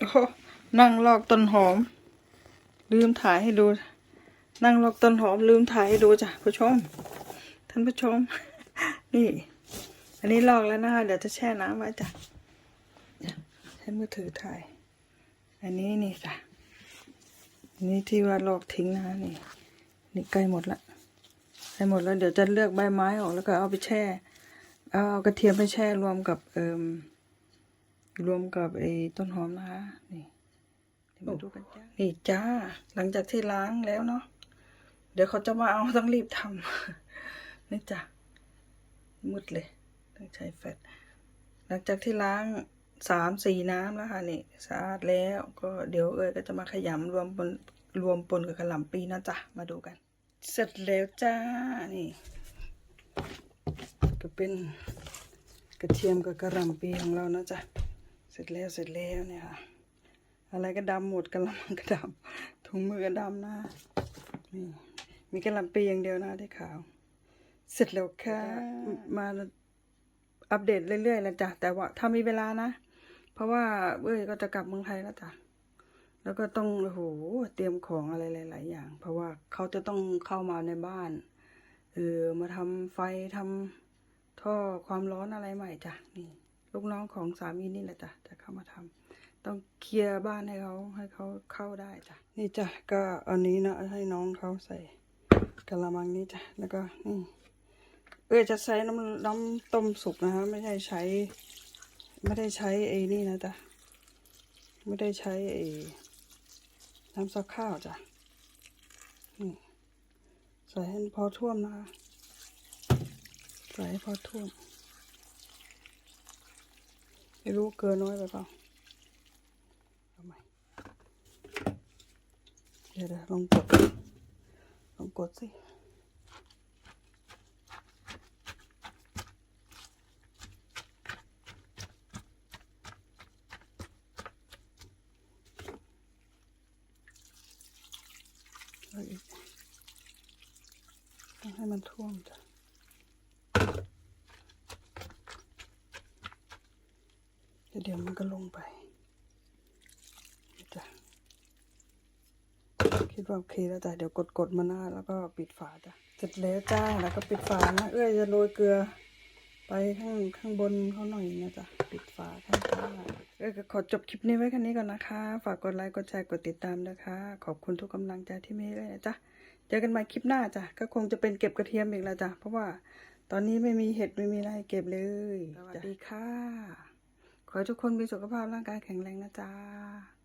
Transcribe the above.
โอ้นั่งลอกต้นหอม ลืมถ่ายให้ดู นั่งลอกต้นหอม ลืมถ่ายให้ดูจ้ะผู้ชม ท่านผู้ชม นี่ อันนี้ลอกแล้วนะคะ เดี๋ยวจะแช่น้ำไว้จ้ะใช้มือถือถ่าย อันนี้นี่จ้ะนนี้ที่ว่าลอกทิ้งนะคะนี่ นี่ใกล้หมดละใกล้หมดแล้ว เดี๋ยวจะเลือกใบไม้ออกแล้วก็เอาไปแช่ เอากระเทียมไปแช่รวมกับเอ่ม รวมกับไอ้ต้นหอมนะคะ นี่เดี๋ยวมาดูกันจ้า นี่จ้า หลังจากที่ล้างแล้วเนาะ เดี๋ยวเขาจะมาเอาต้องรีบทำนี่จ้ะมืดเลย ต้องใช้แฟลชหลังจากที่ล้างสามสี่น้ำแล้วค่ะนี่สะอาดแล้วก็เดี๋ยวเอ้ยก็จะมาขยำรวมปนรวมปนกับกระหล่ำปีนะจ๊ะมาดูกัน เสร็จแล้วจ้านี่ก็เป็นกระเทียมกับกระหล่ำปีของเรานะจ๊ะเส ร็จแล้วเสร็จแล้วเนี่ยค่ะ อะไรก็ดำหมดกระหล่ำก็ดำถุงมือก็ดำนะนี่มีกระลำปีอย่างเดียวนะที่ขาว เสร็จแล้วค่ะมาอัปเดตเรื่อยๆแล้วจ้ะแต่ว่าถ้ามีเวลานะ เพราะว่าเอ้ยก็จะกลับเมืองไทยแล้วจ้ะแล้วก็ต้องโอ้โหเตรียมของอะไรหลาย ๆ อย่าง เพราะว่าเขาจะต้องเข้ามาในบ้านเออมาทำไฟทำท่อความร้อนอะไรใหม่จ้ะนี่ ลูกน้องของสามีนี่แหละจ้ะจะเข้ามาทำต้องเคลียร์บ้านให้เขาให้เขาเข้าได้จ้ะนี่จ้ะก็อันนี้นะให้น้องเขาใส่กะละมังนี้จ้ะแล้วก็นี่เออจะใช้น้ำน้ำต้มสุกนะฮะไม่ใช่ใช้ ไม่ได้ใช้ไอ้นี่นะจ๊ะไม่ได้ใช้ไอ้น้ำซักข้าวจ้ะนี่ใส่ให้พอท่วมนะคะใส่ให้พอท่วม ไม่รู้เกินน้อยไปเปล่าเอาใหม่เดี๋ยวเดี๋ยวลองกดลองกดสิให้มันท่วมจ้ะ เดี๋ยวมันก็ลงไปจ้ะคิดว่าโอเคแล้วจ้ะเดี๋ยวกดกดมาหน้าแล้วก็ปิดฝาจ้ะเสร็จแล้วจ้าแล้วก็ปิดฝานะเอ้ยจะโรยเกลือ ไปข้างข้างบนเขาหน่อยนะจ๊ะปิดฝาข้างข้างเอ้ยก็ขอจบคลิปนี้ไว้แค่นี้ก่อนนะคะ ฝากกดไลค์กดแชร์กดติดตามนะคะ ขอบคุณทุกกำลังใจที่มีเลยนะจ๊ะเจอกันใหม่คลิปหน้าจ้ะก็คงจะเป็นเก็บกระเทียมอีกแล้วจ้ะเพราะว่าตอนนี้ไม่มีเห็ดไม่มีอะไรเก็บเลยสวัสดีค่ะ ขอให้ทุกคนมีสุขภาพร่างกายแข็งแรงนะจ๊ะ